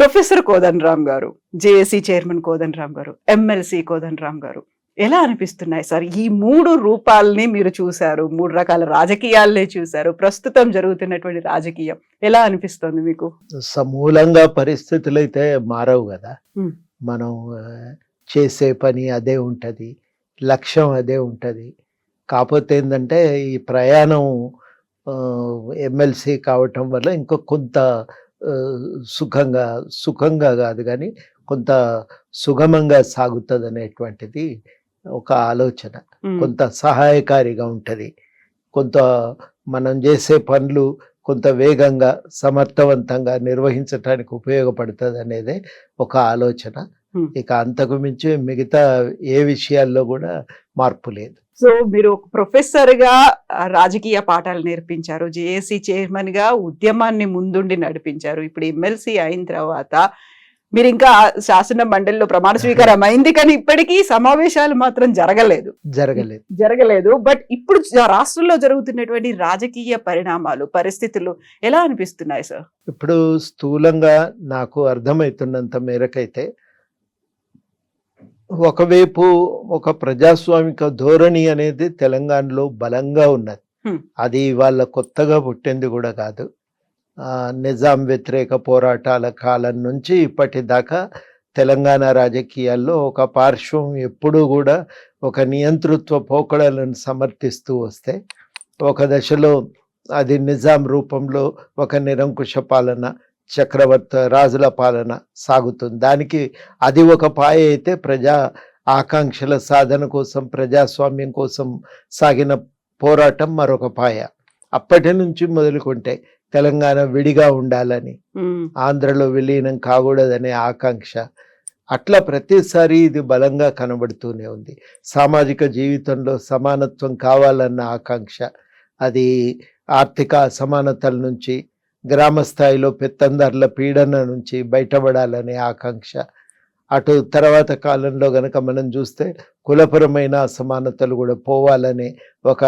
Professor కోదన్ Ram గారు JAC chairman కోదన్ Ram గారు MLC కోదన్ Ram గారు ఎలా అనిపిస్తున్నాయి సార్? ఈ మూడు రూపాలని మీరు చూశారు మూడు రకాల రాజకీయాలనే చూశారు ప్రస్తుతం జరుగుతున్నటువంటి రాజకీయం ఎలా అనిపిస్తుంది మీకు? సమూలంగా పరిస్థితులు అయితే మారవు కదా. మనం చేసే పని అదే ఉంటది లక్ష్యం అదే ఉంటది. కాకపోతే ఏంటంటే ఈ ప్రయాణం ఎమ్మెల్సీ కావటం వల్ల ఇంకో కొంత సుఖంగా సుఖంగా కాదు కానీ కొంత సుగమంగా సాగుతుంది అనేటువంటిది ఒక ఆలోచన. కొంత సహాయకారిగా ఉంటుంది. కొంత మనం చేసే పనులు కొంత వేగంగా సమర్థవంతంగా నిర్వహించడానికి ఉపయోగపడుతుంది అనేది ఒక ఆలోచన. ఇక అంతకు మించి మిగతా ఏ విషయాల్లో కూడా మార్పు లేదు. సో మీరు ఒక ప్రొఫెసర్గా రాజకీయ పాఠాలు నేర్పించారు. జేఏసీ చైర్మన్గా ఉద్యమాన్ని ముందుండి నడిపించారు. ఇప్పుడు ఎమ్మెల్సీ అయిన తర్వాత మీరు ఇంకా శాసన మండలిలో ప్రమాణ స్వీకారం అయింది కానీ ఇప్పటికీ సమావేశాలు మాత్రం జరగలేదు. జరగలేదు. జరగలేదు. బట్ ఇప్పుడు రాష్ట్రంలో జరుగుతున్నటువంటి రాజకీయ పరిణామాలు పరిస్థితులు ఎలా అనిపిస్తున్నాయి సార్? ఇప్పుడు స్థూలంగా నాకు అర్థమవుతున్నంత మేరకైతే ఒకవైపు ఒక ప్రజాస్వామిక ధోరణి అనేది తెలంగాణలో బలంగా ఉన్నది. అది వాళ్ళ కొత్తగా పుట్టింది కూడా కాదు నిజాం వ్యతిరేక పోరాటాల కాలం నుంచి ఇప్పటిదాకా తెలంగాణ రాజకీయాల్లో ఒక పార్శ్వం ఎప్పుడూ కూడా ఒక నియంతృత్వ పోకడలను సమర్థిస్తూ వస్తే ఒక దశలో అది నిజాం రూపంలో ఒక నిరంకుశ పాలన చక్రవర్తి రాజుల పాలన సాగుతుంది. దానికి అది ఒక పాయ అయితే ప్రజా ఆకాంక్షల సాధన కోసం ప్రజాస్వామ్యం కోసం సాగిన పోరాటం మరొక పాయ. అప్పటి నుంచి మొదలుకుంటే తెలంగాణ విడిగా ఉండాలని ఆంధ్రలో విలీనం కాకూడదనే ఆకాంక్ష. అట్లా ప్రతిసారి ఇది బలంగా కనబడుతూనే ఉంది. సామాజిక జీవితంలో సమానత్వం కావాలన్న ఆకాంక్ష. అది ఆర్థిక అసమానతల నుంచి గ్రామ స్థాయిలో పెత్తందారుల పీడన నుంచి బయటపడాలనే ఆకాంక్ష. అటు తర్వాత కాలంలో గనక మనం చూస్తే కులపరమైన అసమానతలు కూడా పోవాలనే ఒక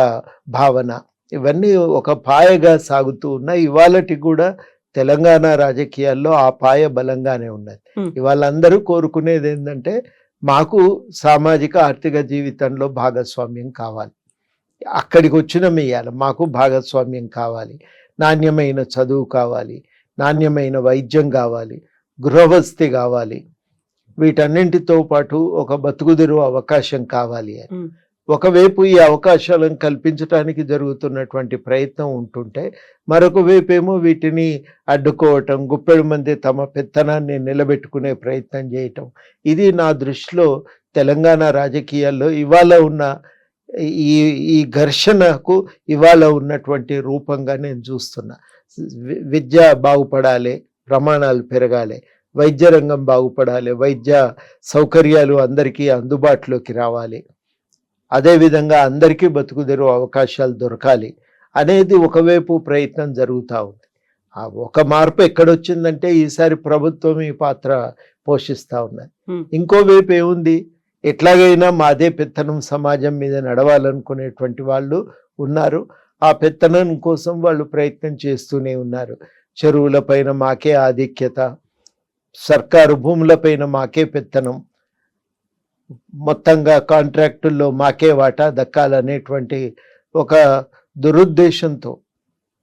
భావన. ఇవన్నీ ఒక పాయగా సాగుతూ ఉన్నాయి ఇవాళటి కూడా తెలంగాణ రాజకీయాల్లో ఆ పాయ బలంగానే ఉన్నది. ఇవాళ అందరూ కోరుకునేది ఏంటంటే మాకు సామాజిక ఆర్థిక జీవితంలో భాగస్వామ్యం కావాలి. అక్కడికి వచ్చిన ఇయ్యాలి మాకు భాగస్వామ్యం కావాలి. నాణ్యమైన చదువు కావాలి నాణ్యమైన వైద్యం కావాలి గృహవసతి కావాలి. వీటన్నింటితో పాటు ఒక బతుకుదిరు అవకాశం కావాలి అని. ఒకవైపు ఈ అవకాశాలను కల్పించడానికి జరుగుతున్నటువంటి ప్రయత్నం ఉంటుంటే మరొక వైపు ఏమో వీటిని అడ్డుకోవటం గుప్పెడు మంది తమ పెత్తనాన్ని నిలబెట్టుకునే ప్రయత్నం చేయటం. ఇది నా దృష్టిలో తెలంగాణ రాజకీయాల్లో ఇవాళ ఉన్న ఈ ఈ ఘర్షణకు ఇవాళ ఉన్నటువంటి రూపంగా నేను చూస్తున్నా. విద్య బాగుపడాలి ప్రమాణాలు పెరగాలి వైద్య రంగం బాగుపడాలి వైద్య సౌకర్యాలు అందరికీ అందుబాటులోకి రావాలి. అదేవిధంగా అందరికీ బతుకుదెరువు అవకాశాలు దొరకాలి అనేది ఒకవైపు ప్రయత్నం జరుగుతూ ఉంది. ఆ ఒక మార్పు ఎక్కడొచ్చిందంటే ఈసారి ప్రభుత్వం ఈ పాత్ర పోషిస్తూ ఉన్నది. ఉమ్, ఇంకో వైపు ఏముంది? ఎట్లాగైనా మాదే పెత్తనం సమాజం మీద నడవాలనుకునేటువంటి వాళ్ళు ఉన్నారు. ఆ పెత్తనం కోసం వాళ్ళు ప్రయత్నం చేస్తూనే ఉన్నారు. చెరువుల పైన మాకే ఆధిక్యత సర్కారు భూములపైన మాకే పెత్తనం మొత్తంగా కాంట్రాక్టుల్లో మాకే వాటా దక్కాలనేటువంటి ఒక దురుద్దేశంతో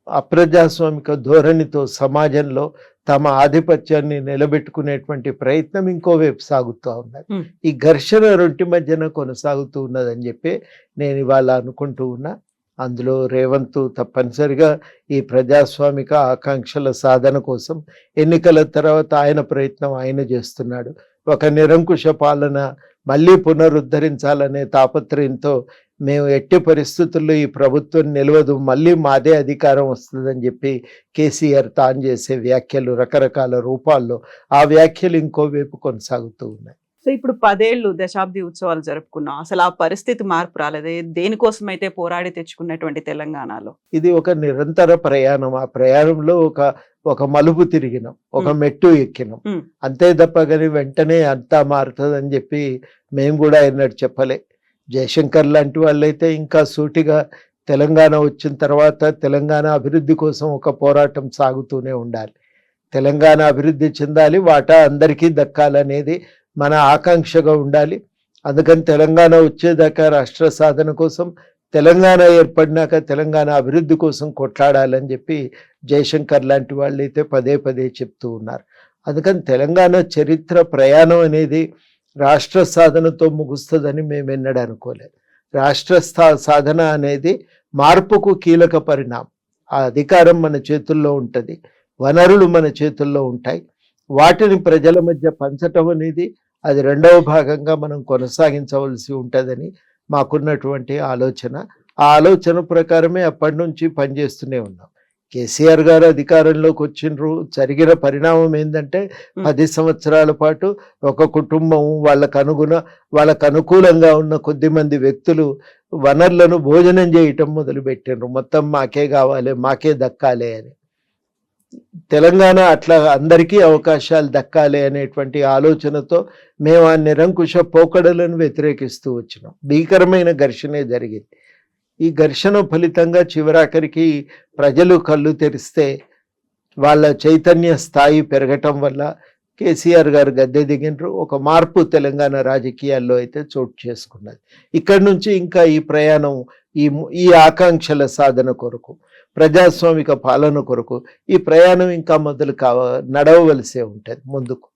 అప్రజాస్వామిక ధోరణితో సమాజంలో తమ ఆధిపత్యాన్ని నిలబెట్టుకునేటువంటి ప్రయత్నం ఇంకోవైపు సాగుతూ ఉన్నది. ఈ ఘర్షణ రొంటి మధ్యన కొనసాగుతూ ఉన్నదని చెప్పి నేను ఇవాళ అనుకుంటూ ఉన్నా. అందులో రేవంత్ తప్పనిసరిగా ఈ ప్రజాస్వామిక ఆకాంక్షల సాధన కోసం ఎన్నికల తర్వాత ఆయన ప్రయత్నం ఆయన చేస్తున్నాడు. ఒక నిరంకుశ పాలన మళ్ళీ పునరుద్ధరించాలనే తాపత్రయంతో మేము ఎట్టి పరిస్థితుల్లో ఈ ప్రభుత్వం నిలవదు మళ్ళీ మాదే అధికారం వస్తుందని చెప్పి కేసీఆర్ తాను చేసే వ్యాఖ్యలు రకరకాల రూపాల్లో ఆ వ్యాఖ్యలు ఇంకోవైపు కొనసాగుతూ ఉన్నాయి. సో ఇప్పుడు పదేళ్ళు దశాబ్ది ఉత్సవాలు జరుపుకున్నాం. అసలు ఆ పరిస్థితి మార్పు రాలేదు? దేనికోసం అయితే పోరాడి తెచ్చుకున్నటువంటి తెలంగాణలో? ఇది ఒక నిరంతర ప్రయాణం. ఆ ప్రయాణంలో ఒక ఒక మలుపు తిరిగినాం. ఒక. మెట్టు ఎక్కినాం. అంతే తప్ప కానీ వెంటనే అంతా మారుతుందని చెప్పి మేము కూడా ఎన్నడూ చెప్పలే. జయశంకర్ లాంటి వాళ్ళైతే ఇంకా సూటిగా తెలంగాణ వచ్చిన తర్వాత తెలంగాణ అభివృద్ధి కోసం ఒక పోరాటం సాగుతూనే ఉండాలి. తెలంగాణ అభివృద్ధి చెందాలి వాటా అందరికీ దక్కాలనేది మన ఆకాంక్షగా ఉండాలి. అందుకని తెలంగాణ వచ్చేదాకా రాష్ట్ర సాధన కోసం తెలంగాణ ఏర్పడినాక తెలంగాణ అభివృద్ధి కోసం కొట్లాడాలని చెప్పి జయశంకర్ లాంటి వాళ్ళు అయితే పదే పదే చెప్తూ ఉన్నారు. అందుకని తెలంగాణ చరిత్ర ప్రయాణం అనేది రాష్ట్ర సాధనతో ముగుస్తుందని మేము ఎన్నడూ అనుకోలేదు. రాష్ట్ర స్థా సాధన అనేది మార్పుకు కీలక పరిణామం. ఆ అధికారం మన చేతుల్లో ఉంటుంది. వనరులు మన చేతుల్లో ఉంటాయి. వాటిని ప్రజల మధ్య పంచటం అనేది అది రెండవ భాగంగా మనం కొనసాగించవలసి ఉంటుందని మాకున్నటువంటి ఆలోచన. ఆ ఆలోచన ప్రకారమే అప్పటి నుంచి పనిచేస్తూనే ఉన్నాం. కేసీఆర్ గారు అధికారంలోకి వచ్చిండ్రు. జరిగిన పరిణామం ఏంటంటే పది సంవత్సరాల పాటు ఒక కుటుంబం వాళ్ళకు అనుగుణ వాళ్ళకు అనుకూలంగా ఉన్న కొద్ది మంది వ్యక్తులు వనరులను భోజనం చేయటం మొదలుపెట్టిండ్రు. మొత్తం మాకే కావాలి మాకే దక్కాలి అని. తెలంగాణ అట్లా అందరికీ అవకాశాలు దక్కాలి అనేటువంటి ఆలోచనతో మేము ఆ నిరంకుశ పోకడలను వ్యతిరేకిస్తూ వచ్చినాం. భీకరమైన ఘర్షణే జరిగింది. ఈ ఘర్షణ ఫలితంగా చివరాఖరికి ప్రజలు కళ్ళు తెరిస్తే వాళ్ళ చైతన్య స్థాయి పెరగటం వల్ల కేసీఆర్ గారు గద్దె దిగినరు. ఒక మార్పు తెలంగాణ రాజకీయాల్లో అయితే చోటు చేసుకున్నది. ఇక్కడి నుంచి ఇంకా ఈ ప్రయాణం ఈ ఈ ఆకాంక్షల సాధన కొరకు ప్రజాస్వామిక పాలన కొరకు ఈ ప్రయాణం ఇంకా మొదలు కావ నడవవలసే ఉంటుంది ముందుకు.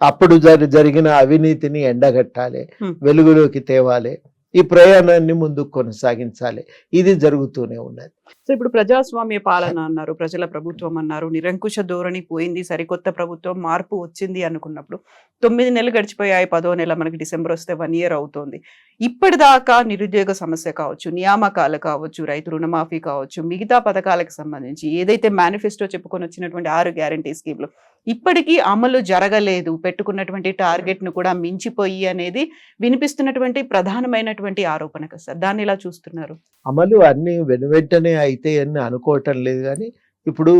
అప్పుడు జరి జరిగిన అవినీతిని ఎండగట్టాలి. వెలుగులోకి తేవాలి. ఈ ప్రయాణాన్ని ముందుకు కొనసాగించాలి. ఇది జరుగుతూనే ఉన్నది. సో ఇప్పుడు ప్రజాస్వామ్య పాలన అన్నారు ప్రజల ప్రభుత్వం అన్నారు నిరంకుశ ధోరణి పోయింది సరికొత్త ప్రభుత్వం మార్పు వచ్చింది అనుకున్నప్పుడు తొమ్మిది నెలలు గడిచిపోయాయి పదో నెల మనకి డిసెంబర్ వస్తే వన్ ఇయర్ అవుతోంది. ఇప్పటిదాకా నిరుద్యోగ సమస్య కావచ్చు నియామకాలు కావచ్చు రైతు రుణమాఫీ కావచ్చు మిగతా పథకాలకు సంబంధించి ఏదైతే మేనిఫెస్టో చెప్పుకొని వచ్చినటువంటి ఆరు గ్యారంటీ స్కీమ్లు ఇప్పటికీ అమలు జరగలేదు. పెట్టుకున్నటువంటి టార్గెట్ను కూడా మించిపోయి అనేది వినిపిస్తున్నటువంటి ప్రధానమైనటువంటి ఆరోపణ కదా సార్. దాన్ని ఇలా చూస్తున్నారు? అమలు అన్ని వెను వెంటనే అయితే అని అనుకోవటం లేదు కానీ ఇప్పుడు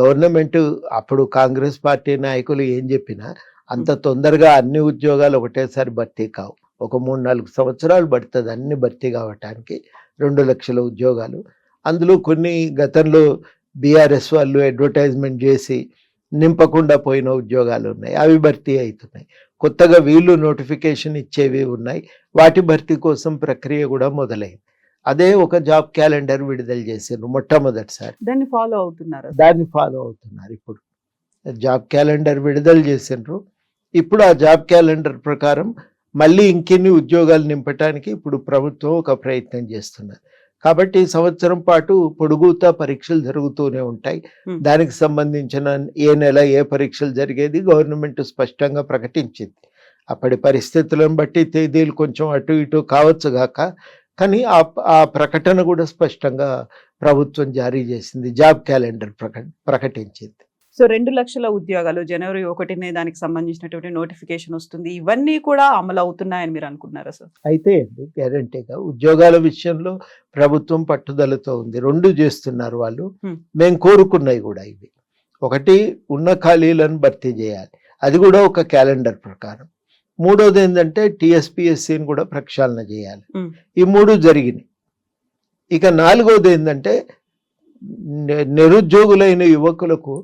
గవర్నమెంట్ అప్పుడు కాంగ్రెస్ పార్టీ నాయకులు ఏం చెప్పినా అంత తొందరగా అన్ని ఉద్యోగాలు ఒకటేసారి భర్తీ కావు. ఒక మూడు నాలుగు సంవత్సరాలు పడుతుంది అన్ని భర్తీ కావటానికి రెండు లక్షల ఉద్యోగాలు. అందులో కొన్ని గతంలో బీఆర్ఎస్ వాళ్ళు అడ్వర్టైజ్మెంట్ చేసి నింపకుండా పోయిన ఉద్యోగాలు ఉన్నాయి. అవి భర్తీ అవుతున్నాయి. కొత్తగా వీళ్ళు నోటిఫికేషన్ ఇచ్చేవి ఉన్నాయి. వాటి భర్తీ కోసం ప్రక్రియ కూడా మొదలైంది. అదే ఒక జాబ్ క్యాలెండర్ విడుదల చేసారు మొట్టమొదటిసారి. దాన్ని ఫాలో అవుతున్నారు. దాన్ని ఫాలో అవుతున్నారు ఇప్పుడు. జాబ్ క్యాలెండర్ విడుదల చేసిండ్రు. ఇప్పుడు ఆ జాబ్ క్యాలెండర్ ప్రకారం మళ్ళీ ఇంకెన్ని ఉద్యోగాలు నింపటానికి ఇప్పుడు ప్రభుత్వం ఒక ప్రయత్నం చేస్తున్నది. కాబట్టి సంవత్సరం పాటు పొడుగుతా పరీక్షలు జరుగుతూనే ఉంటాయి. దానికి సంబంధించిన ఏ నెల ఏ పరీక్షలు జరిగేది గవర్నమెంట్ స్పష్టంగా ప్రకటించింది. అప్పటి పరిస్థితులను బట్టి తేదీలు కొంచెం అటు ఇటు కావచ్చు గాక కానీ ఆ ఆ ప్రకటన కూడా స్పష్టంగా ప్రభుత్వం జారీ చేసింది. జాబ్ క్యాలెండర్ ప్రక ప్రకటించింది. సో రెండు లక్షల ఉద్యోగాలు జనవరి ఒకటినే దానికి సంబంధించినటువంటి నోటిఫికేషన్ వస్తుంది. ఇవన్నీ కూడా అమలు అవుతున్నాయని మీరు అనుకున్నారా సార్? అయితే అండి గ్యారంటీగా ఉద్యోగాల విషయంలో ప్రభుత్వం పట్టుదలతో ఉంది. రెండు చేస్తున్నారు వాళ్ళు. మేము కోరుకున్నవి కూడా ఇవి. ఒకటి ఉన్న ఖాళీలను భర్తీ చేయాలి. అది కూడా ఒక క్యాలెండర్ ప్రకారం. మూడోది ఏంటంటే టిఎస్పిఎస్సిని కూడా ప్రక్షాళన చేయాలి. ఈ మూడు జరిగినాయి. ఇక నాలుగోది ఏంటంటే నిరుద్యోగులైన యువకులకు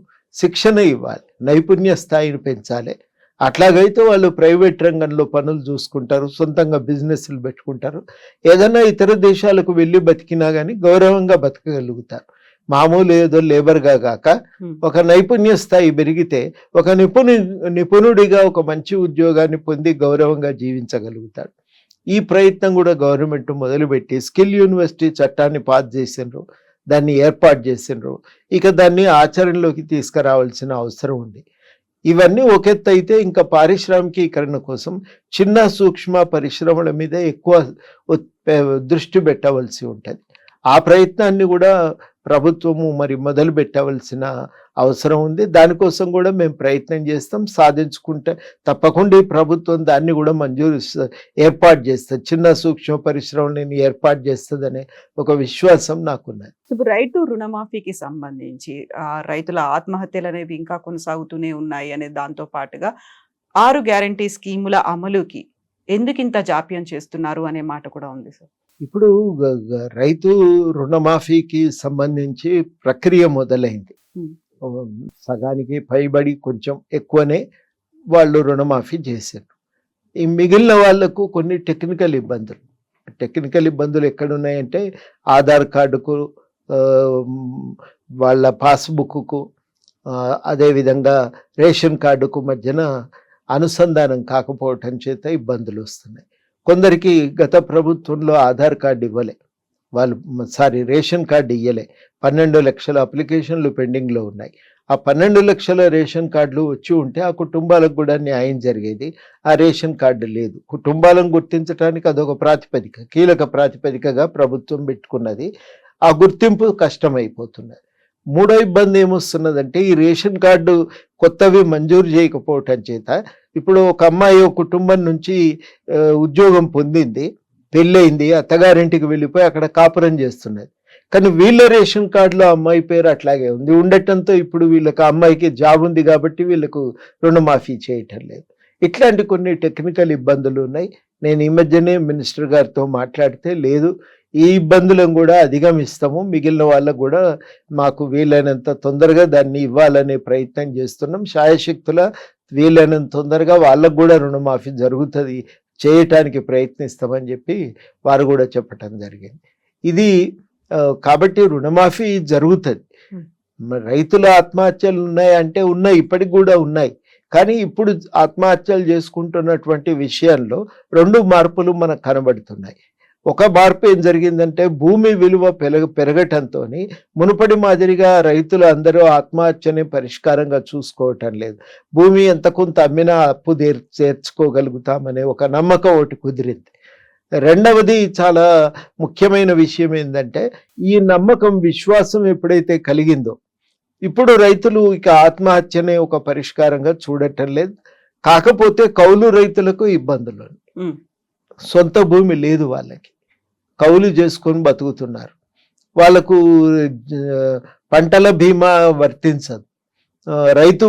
శిక్షణ ఇవ్వాలి నైపుణ్య స్థాయిని పెంచాలి. అట్లాగైతే వాళ్ళు ప్రైవేట్ రంగంలో పనులు చూసుకుంటారు సొంతంగా బిజినెస్లు పెట్టుకుంటారు. ఏదైనా ఇతర దేశాలకు వెళ్ళి బతికినా కానీ గౌరవంగా బతకగలుగుతారు. మామూలు ఏదో లేబర్గా కాక. ఒక నైపుణ్య స్థాయి పెరిగితే ఒక నిపుణు నిపుణుడిగా ఒక మంచి ఉద్యోగాన్ని పొంది గౌరవంగా జీవించగలుగుతాడు. ఈ ప్రయత్నం కూడా గవర్నమెంట్ మొదలుపెట్టి స్కిల్ యూనివర్సిటీ చట్టాన్ని పాస్ చేసిండ్రు. దాన్ని ఏర్పాటు చేసిండ్రు. ఇక దాన్ని ఆచరణలోకి తీసుకురావాల్సిన అవసరం ఉంది. ఇవన్నీ ఒక ఇంకా పారిశ్రామికీకరణ కోసం చిన్న సూక్ష్మ పరిశ్రమల మీద ఎక్కువ దృష్టి పెట్టవలసి ఉంటుంది. ఆ ప్రయత్నాన్ని కూడా ప్రభుత్వము మరి మొదలు పెట్టవలసిన అవసరం ఉంది. దానికోసం కూడా మేము ప్రయత్నం చేస్తాం. సాధించుకుంటే తప్పకుండా ఈ ప్రభుత్వం దాన్ని కూడా మంజూరు ఏర్పాటు చేస్తుంది చిన్న సూక్ష్మ పరిశ్రమలని ఏర్పాటు చేస్తుందనే ఒక విశ్వాసం నాకున్నది. ఇప్పుడు రైతు రుణమాఫీకి సంబంధించి ఆ రైతుల ఆత్మహత్యలు అనేవి ఇంకా కొనసాగుతూనే ఉన్నాయి అనే దాంతో పాటుగా ఆరు గ్యారంటీ స్కీముల అమలుకి ఎందుకు ఇంత జాప్యం చేస్తున్నారు అనే మాట కూడా ఉంది సార్? ఇప్పుడు రైతు రుణమాఫీకి సంబంధించి ప్రక్రియ మొదలైంది. సగానికి పైబడి కొంచెం ఎక్కువనే వాళ్ళు రుణమాఫీ చేశారు. ఈ మిగిలిన వాళ్ళకు కొన్ని టెక్నికల్ ఇబ్బందులు. టెక్నికల్ ఇబ్బందులు ఎక్కడున్నాయంటే ఆధార్ కార్డుకు వాళ్ళ పాస్బుక్కు అదేవిధంగా రేషన్ కార్డుకు మధ్యన అనుసంధానం కాకపోవటం చేత ఇబ్బందులు వస్తున్నాయి. కొందరికి గత ప్రభుత్వంలో ఆధార్ కార్డు ఇవ్వలే. వాళ్ళు సారీ రేషన్ కార్డు ఇవ్వలే పన్నెండు లక్షల అప్లికేషన్లు పెండింగ్లో ఉన్నాయి. ఆ పన్నెండు లక్షల రేషన్ కార్డులు వచ్చి ఉంటే ఆ కుటుంబాలకు కూడా న్యాయం జరిగేది. ఆ రేషన్ కార్డు లేదు. కుటుంబాలను గుర్తించడానికి అదొక ప్రాతిపదిక కీలక ప్రాతిపదికగా ప్రభుత్వం పెట్టుకున్నది. ఆ గుర్తింపు కష్టమైపోతున్నది. మూడో ఇబ్బంది ఏమొస్తున్నదంటే ఈ రేషన్ కార్డు కొత్తవి మంజూరు చేయకపోవటం చేత ఇప్పుడు ఒక అమ్మాయి ఒక కుటుంబం నుంచి ఉద్యోగం పొందింది పెళ్ళయింది అత్తగారింటికి వెళ్ళిపోయి అక్కడ కాపురం చేస్తున్నది. కానీ వీళ్ళ రేషన్ కార్డులో అమ్మాయి పేరు అట్లాగే ఉంది. ఉండటంతో ఇప్పుడు వీళ్ళకి అమ్మాయికి జాబ్ ఉంది కాబట్టి వీళ్ళకు రుణమాఫీ చేయటం లేదు. ఇట్లాంటి కొన్ని టెక్నికల్ ఇబ్బందులు ఉన్నాయి. నేను ఈ మధ్యనే మినిస్టర్ గారితో మాట్లాడితే లేదు ఈ ఇబ్బందులను కూడా అధిగమిస్తాము. మిగిలిన వాళ్ళకు కూడా మాకు వీలైనంత తొందరగా దాన్ని ఇవ్వాలనే ప్రయత్నం చేస్తున్నాం. శాయశక్తుల వీలైనంత తొందరగా వాళ్ళకు కూడా రుణమాఫీ జరుగుతుంది చేయటానికి ప్రయత్నిస్తామని చెప్పి వారు కూడా చెప్పటం జరిగింది. ఇది కాబట్టి రుణమాఫీ జరుగుతుంది. రైతుల ఆత్మహత్యలు ఉన్నాయి అంటే ఉన్నాయి ఇప్పటికి కూడా ఉన్నాయి. కానీ ఇప్పుడు ఆత్మహత్యలు చేసుకుంటున్నటువంటి విషయంలో రెండు మార్పులు మనకు కనబడుతున్నాయి. ఒక మార్పు ఏం జరిగిందంటే భూమి విలువ పెరగ పెరగటంతో మునుపటి మాదిరిగా రైతులు అందరూ ఆత్మహత్యని పరిష్కారంగా చూసుకోవటం లేదు. భూమి ఎంత కొంత అమ్మినా అప్పు తీర్ చేర్చుకోగలుగుతామనే ఒక నమ్మకం ఒకటి కుదిరింది. రెండవది చాలా ముఖ్యమైన విషయం ఏంటంటే ఈ నమ్మకం విశ్వాసం ఎప్పుడైతే కలిగిందో ఇప్పుడు రైతులు ఇక ఆత్మహత్యనే ఒక పరిష్కారంగా చూడటం లేదు. కాకపోతే కౌలు రైతులకు ఇబ్బందులు. సొంత భూమి లేదు వాళ్ళకి. కౌలు చేసుకొని బతుకుతున్నారు. వాళ్ళకు పంటల బీమా వర్తించదు. రైతు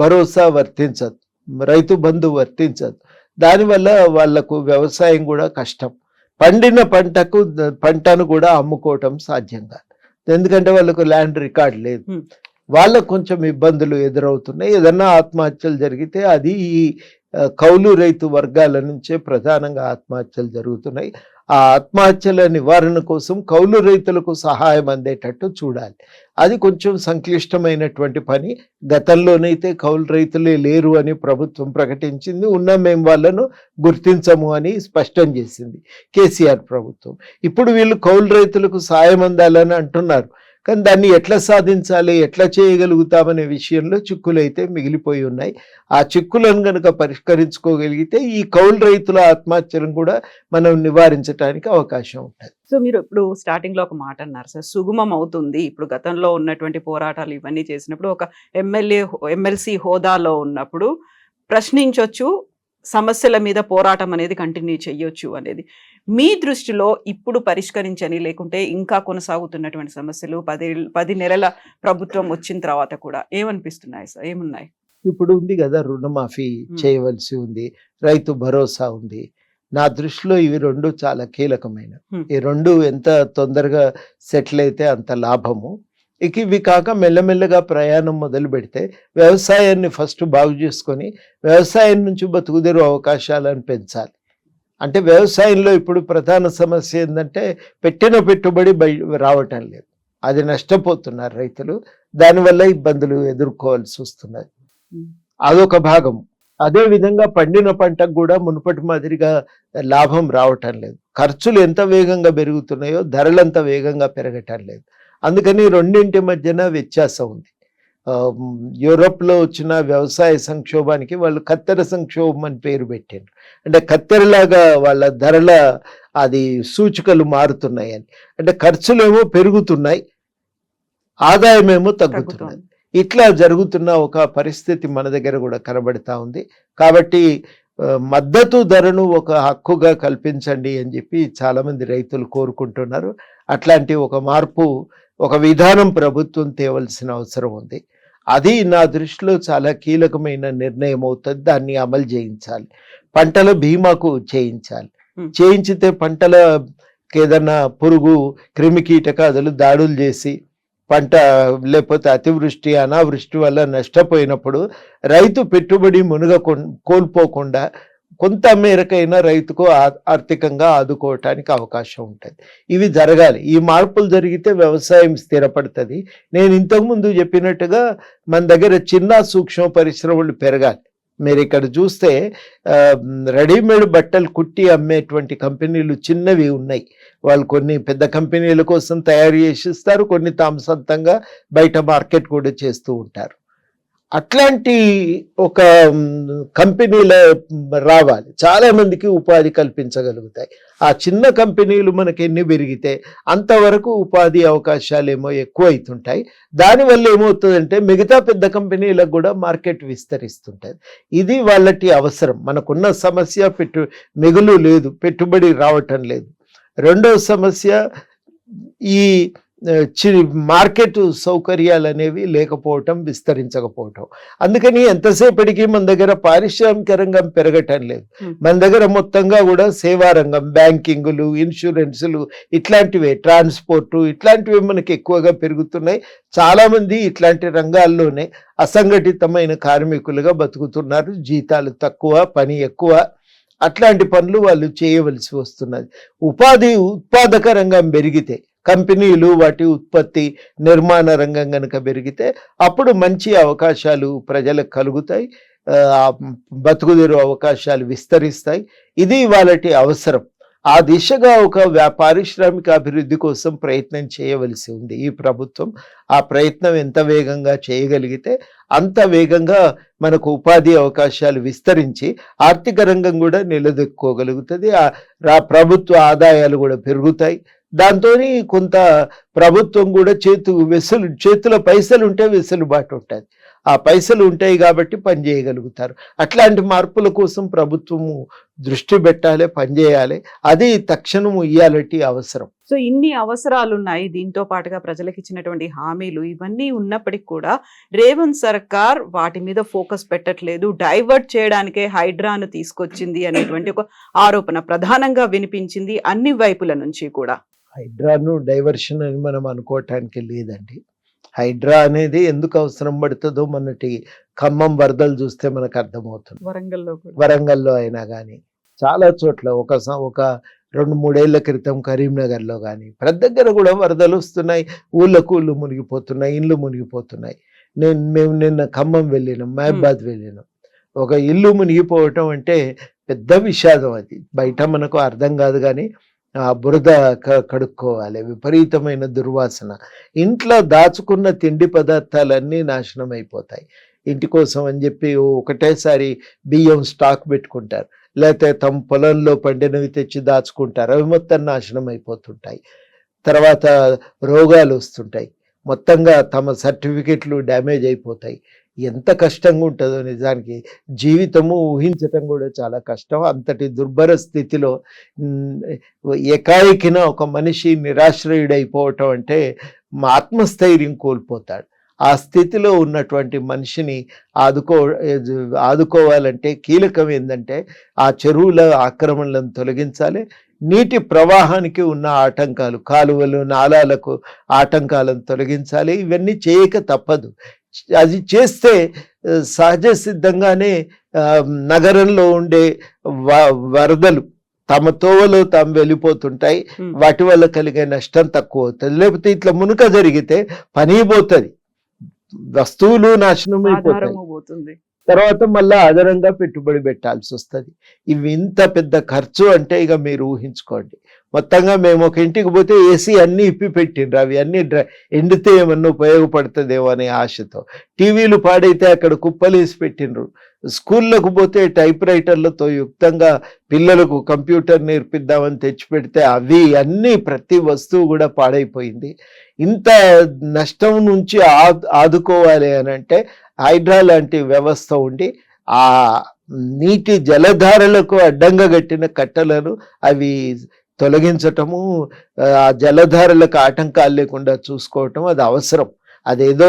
భరోసా వర్తించదు. రైతు బంధు వర్తించదు. దానివల్ల వాళ్ళకు వ్యవసాయం కూడా కష్టం. పండిన పంటకు పంటను కూడా అమ్ముకోవటం సాధ్యం కాదు. ఎందుకంటే వాళ్ళకు ల్యాండ్ రికార్డ్ లేదు. వాళ్ళకు కొంచెం ఇబ్బందులు ఎదురవుతున్నాయి. ఏదన్నా ఆత్మహత్యలు జరిగితే అది ఈ కౌలు రైతు వర్గాల నుంచే ప్రధానంగా ఆత్మహత్యలు జరుగుతున్నాయి. ఆ ఆత్మహత్యల నివారణ కోసం కౌలు రైతులకు సహాయం అందేటట్టు చూడాలి. అది కొంచెం సంక్లిష్టమైనటువంటి పని. గతంలోనైతే కౌలు రైతులే లేరు అని ప్రభుత్వం ప్రకటించింది. ఉన్న మేము వాళ్ళను గుర్తించము అని స్పష్టం చేసింది కేసీఆర్ ప్రభుత్వం. ఇప్పుడు వీళ్ళు కౌలు రైతులకు సహాయం అందాలని అంటున్నారు. కానీ దాన్ని ఎట్లా సాధించాలి ఎట్లా చేయగలుగుతామనే విషయంలో చిక్కులైతే మిగిలిపోయి ఉన్నాయి. ఆ చిక్కులను కనుక పరిష్కరించుకోగలిగితే ఈ కౌలు రైతుల ఆత్మహత్యలను కూడా మనం నివారించడానికి అవకాశం ఉంటుంది. సో మీరు ఇప్పుడు స్టార్టింగ్లో ఒక మాట అన్నారు సార్ సుగమం అవుతుంది. ఇప్పుడు గతంలో ఉన్నటువంటి పోరాటాలు ఇవన్నీ చేసినప్పుడు ఒక ఎమ్మెల్యే ఎమ్మెల్సీ హోదాలో ఉన్నప్పుడు ప్రశ్నించవచ్చు సమస్యల మీద పోరాటం అనేది కంటిన్యూ చేయొచ్చు అనేది. మీ దృష్టిలో ఇప్పుడు పరిష్కరించని లేకుంటే ఇంకా కొనసాగుతున్నటువంటి సమస్యలు పది పది నెలల ప్రభుత్వం వచ్చిన తర్వాత కూడా ఏమనిపిస్తున్నాయి సార్? ఏమున్నాయి? ఇప్పుడు ఉంది కదా రుణమాఫీ. చేయవలసి ఉంది రైతు భరోసా ఉంది. నా దృష్టిలో ఇవి రెండు చాలా కీలకమైన. ఈ రెండు ఎంత తొందరగా సెటిల్ అయితే అంత లాభము. ఇక ఇవి కాక మెల్లమెల్లగా ప్రయాణం మొదలు పెడితే వ్యవసాయాన్ని ఫస్ట్ బాగు చేసుకొని వ్యవసాయం నుంచి బతుకుదెరు అవకాశాలను పెంచాలి. అంటే వ్యవసాయంలో ఇప్పుడు ప్రధాన సమస్య ఏంటంటే పెట్టిన పెట్టుబడి రావటం లేదు. అది నష్టపోతున్నారు రైతులు. దానివల్ల ఇబ్బందులు ఎదుర్కోవాల్సి వస్తున్నది. అదొక భాగం. అదే విధంగా పండిన పంటకు కూడా మునుపటి మాదిరిగా లాభం రావటం లేదు. ఖర్చులు ఎంత వేగంగా పెరుగుతున్నాయో ధరలు అంత వేగంగా పెరగటం లేదు. అందుకని రెండింటి మధ్యన వ్యత్యాసం ఉంది. యూరోప్లో వచ్చిన వ్యవసాయ సంక్షోభానికి వాళ్ళు కత్తెర సంక్షోభం అని పేరు పెట్టారు అంటే కత్తెరలాగా వాళ్ళ ధరల అది సూచికలు మారుతున్నాయి అని. అంటే ఖర్చులేమో పెరుగుతున్నాయి ఆదాయమేమో తగ్గుతున్నది. తగ్గుతోంది. ఇట్లా జరుగుతున్న ఒక పరిస్థితి మన దగ్గర కూడా కనబడతా ఉంది. కాబట్టి మద్దతు ధరను ఒక హక్కుగా కల్పించండి అని చెప్పి చాలా మంది రైతులు కోరుకుంటున్నారు. అట్లాంటి ఒక మార్పు ఒక విధానం ప్రభుత్వం తేవలసిన అవసరం ఉంది. అది నా దృష్టిలో చాలా కీలకమైన నిర్ణయం అవుతుంది. దాన్ని అమలు చేయించాలి. పంటల బీమాకు చేయించాలి. చేయించితే పంటల ఏదన్నా పురుగు క్రిమి కీటకాదులు దాడులు చేసి పంట లేకపోతే అతివృష్టి అనావృష్టి వల్ల నష్టపోయినప్పుడు రైతు పెట్టుబడి మునగ కోల్పోకుండా కొంత మేరకైనా రైతుకు ఆర్థికంగా ఆదుకోవటానికి అవకాశం ఉంటుంది. ఇవి జరగాలి. ఈ మార్పులు జరిగితే వ్యవసాయం స్థిరపడుతుంది. నేను ఇంతకుముందు చెప్పినట్టుగా మన దగ్గర చిన్న సూక్ష్మ పరిశ్రమలు పెరగాలి. మీరు ఇక్కడ చూస్తే రెడీమేడ్ బట్టలు కుట్టి అమ్మేటువంటి కంపెనీలు చిన్నవి ఉన్నాయి. వాళ్ళు కొన్ని పెద్ద కంపెనీల కోసం తయారు చేసి ఇస్తారు కొన్ని తాము సొంతంగా బయట మార్కెట్ కూడా చేస్తూ ఉంటారు. అట్లాంటి ఒక కంపెనీలు కంపెనీల రావాలి. చాలామందికి ఉపాధి కల్పించగలుగుతాయి. ఆ చిన్న కంపెనీలు మనకి ఎన్ని పెరిగితే అంతవరకు ఉపాధి అవకాశాలు ఏమో ఎక్కువ అవుతుంటాయి దానివల్ల ఏమవుతుందంటే మిగతా పెద్ద కంపెనీలకు కూడా మార్కెట్ విస్తరిస్తుంటుంది. ఇది వాళ్ళకి అవసరం. మనకున్న సమస్య పెట్టు మిగులు లేదు పెట్టుబడి రావటం లేదు. రెండవ సమస్య ఈ ఆ, చి మార్కెట్ సౌకర్యాలు అనేవి లేకపోవటం విస్తరించకపోవటం. అందుకని ఎంతసేపటికి మన దగ్గర పారిశ్రామిక రంగం పెరగటం లేదు. మన దగ్గర మొత్తంగా కూడా సేవా రంగం బ్యాంకింగులు ఇన్సూరెన్సులు ఇట్లాంటివే ట్రాన్స్పోర్టు ఇట్లాంటివి మనకి ఎక్కువగా పెరుగుతున్నాయి. చాలా మంది ఇట్లాంటి రంగాల్లోనే అసంఘటితమైన కార్మికులుగా బతుకుతున్నారు. జీతాలు తక్కువ పని ఎక్కువ. అట్లాంటి పనులు వాళ్ళు చేయవలసి వస్తున్నది. ఉపాధి ఉత్పాదక రంగం పెరిగితే కంపెనీలు వాటి ఉత్పత్తి నిర్మాణ రంగం కనుక పెరిగితే అప్పుడు మంచి అవకాశాలు ప్రజలకు కలుగుతాయి. ఆ, అవకాశాలు విస్తరిస్తాయి. ఇది వాళ్ళటి అవసరం. ఆ దిశగా ఒక వ్యా- పారిశ్రామిక అభివృద్ధి కోసం ప్రయత్నం చేయవలసి ఉంది. ఈ ప్రభుత్వం ఆ ప్రయత్నం ఎంత వేగంగా చేయగలిగితే అంత వేగంగా మనకు ఉపాధి అవకాశాలు విస్తరించి ఆర్థిక రంగం కూడా నిలదొక్కుకోగలుగుతుంది. ఆ రా ప్రభుత్వ ఆదాయాలు కూడా పెరుగుతాయి. దాంతో కొంత ప్రభుత్వం కూడా చేతు వెసులు చేతిలో పైసలు ఉంటే వెసులుబాటు ఉంటుంది. ఆ పైసలు ఉంటాయి కాబట్టి పనిచేయగలుగుతారు అట్లాంటి మార్పుల కోసం ప్రభుత్వము దృష్టి పెట్టాలి పనిచేయాలి అది తక్షణము ఇయ్యాలటి అవసరం. సో ఇన్ని అవసరాలు ఉన్నాయి దీంతో పాటుగా ప్రజలకు ఇచ్చినటువంటి హామీలు ఇవన్నీ ఉన్నప్పటికీ కూడా రేవంత్ సర్కార్ వాటి మీద ఫోకస్ పెట్టట్లేదు. డైవర్ట్ చేయడానికే హైడ్రాను తీసుకొచ్చింది అనేటువంటి ఒక ఆరోపణ ప్రధానంగా వినిపించింది అన్ని వైపుల నుంచి కూడా. హైడ్రాను డైవర్షన్ అని మనం అనుకోవటానికి లేదండి. హైడ్రా అనేది ఎందుకు అవసరం పడుతుందో మొన్నటి ఖమ్మం వరదలు చూస్తే మనకు అర్థమవుతుంది. వరంగల్లో వరంగల్లో అయినా కానీ చాలా చోట్ల ఒక ఒక రెండు మూడేళ్ళ క్రితం కరీంనగర్లో కానీ ప్రతి దగ్గర కూడా వరదలు వస్తున్నాయి ఊళ్ళకు ఊళ్ళు మునిగిపోతున్నాయి ఇండ్లు మునిగిపోతున్నాయి. నేను మేము నిన్న ఖమ్మం వెళ్ళినాం మహబాద్ వెళ్ళినాం. ఒక ఇల్లు మునిగిపోవటం అంటే పెద్ద విషాదం అది. బయట మనకు అర్థం కాదు కానీ ఆ బురద క- కడుక్కోవాలి. విపరీతమైన దుర్వాసన. ఇంట్లో దాచుకున్న తిండి పదార్థాలన్నీ నాశనం అయిపోతాయి ఇంటి కోసం అని చెప్పి ఒకటేసారి బియ్యం స్టాక్ పెట్టుకుంటారు. లేకపోతే తమ పొలంలో పండినవి తెచ్చి దాచుకుంటారు. అవి మొత్తం నాశనం అయిపోతుంటాయి తర్వాత రోగాలు వస్తుంటాయి. మొత్తంగా తమ సర్టిఫికెట్లు డ్యామేజ్ అయిపోతాయి. ఎంత కష్టంగా ఉంటుందో నిజానికి. జీవితము ఊహించటం కూడా చాలా కష్టం. అంతటి దుర్భర స్థితిలో ఏకాయికిన ఒక మనిషి నిరాశ్రయుడైపోవటం అంటే ఆత్మస్థైర్యం కోల్పోతాడు. ఆ స్థితిలో ఉన్నటువంటి మనిషిని ఆదుకో ఆదుకోవాలంటే కీలకం ఏంటంటే ఆ చెరువుల ఆక్రమణలను తొలగించాలి. నీటి ప్రవాహానికి ఉన్న ఆటంకాలు కాలువలు నాలాలకు ఆటంకాలను తొలగించాలి. ఇవన్నీ చేయక తప్పదు. అది చేస్తే సహజ సిద్ధంగానే నగరంలో ఉండే వరదలు తమ తోవలో తాము వెళ్ళిపోతుంటాయి. వాటి వల్ల కలిగే నష్టం తక్కువ అవుతుంది. లేకపోతే ఇట్లా మునుక జరిగితే పని పోతుంది వస్తువులు నాశనం అయిపోతాయి. తర్వాత మళ్ళీ అదనంగా పెట్టుబడి పెట్టాల్సి వస్తుంది. ఇవి ఇంత పెద్ద ఖర్చు అంటే ఇక మీరు ఊహించుకోండి. మొత్తంగా మేము ఒక ఇంటికి పోతే ఏసీ అన్నీ ఇప్పి పెట్టిండ్రు. అవి అన్నీ ఎండితే ఏమన్నా ఉపయోగపడుతుందేమో అనే ఆశతో. టీవీలు పాడైతే అక్కడ కుప్పలేసి పెట్టిండ్రు. స్కూళ్ళకు పోతే టైప్ రైటర్లతో యుక్తంగా పిల్లలకు కంప్యూటర్ నేర్పిద్దామని తెచ్చిపెడితే అవి అన్నీ ప్రతి వస్తువు కూడా పాడైపోయింది. ఇంత నష్టం నుంచి ఆదుకోవాలి అని అంటే హైడ్రా లాంటి వ్యవస్థ ఉండి ఆ నీటి జలధారలకు అడ్డంగా కట్టిన కట్టలను అవి తొలగించటము ఆ జలధారలకు ఆటంకాలు లేకుండా చూసుకోవటం అది అవసరం. అదేదో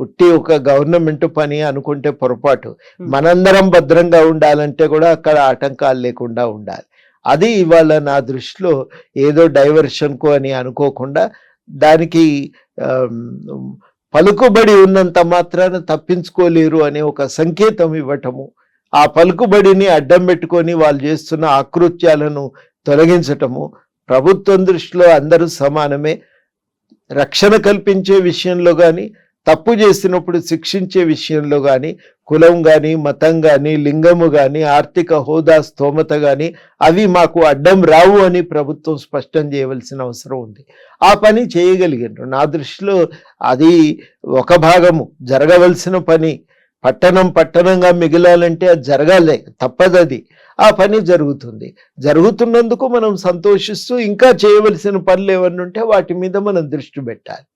ఉట్టి ఒక గవర్నమెంట్ పని అనుకుంటే పొరపాటు. మనందరం భద్రంగా ఉండాలంటే కూడా అక్కడ ఆటంకాలు లేకుండా ఉండాలి. అది ఇవాళ నా దృష్టిలో ఏదో డైవర్షన్కు అని అనుకోకుండా దానికి పలుకుబడి ఉన్నంత మాత్రాన తప్పించుకోలేరు అనే ఒక సంకేతం ఇవ్వటము. ఆ పలుకుబడిని అడ్డం పెట్టుకొని వాళ్ళు చేస్తున్న ఆకృత్యాలను తొలగించటము. ప్రభుత్వం దృష్టిలో అందరూ సమానమే. రక్షణ కల్పించే విషయంలో కానీ తప్పు చేసినప్పుడు శిక్షించే విషయంలో కానీ కులం కానీ మతం కానీ లింగము కానీ ఆర్థిక హోదా స్తోమత కానీ అవి మాకు అడ్డం రావు అని ప్రభుత్వం స్పష్టం చేయవలసిన అవసరం ఉంది. ఆ పని చేయగలిగారు నా దృష్టిలో అది ఒక భాగము. జరగవలసిన పని. పట్టణం పట్టణంగా మిగిలాలంటే అది జరగాలే. తప్పదది ఆ పని జరుగుతుంది. జరుగుతున్నందుకు మనం సంతోషిస్తూ ఇంకా చేయవలసిన పనులు ఏమన్నుంటే వాటి మీద మనం దృష్టి పెట్టాలి.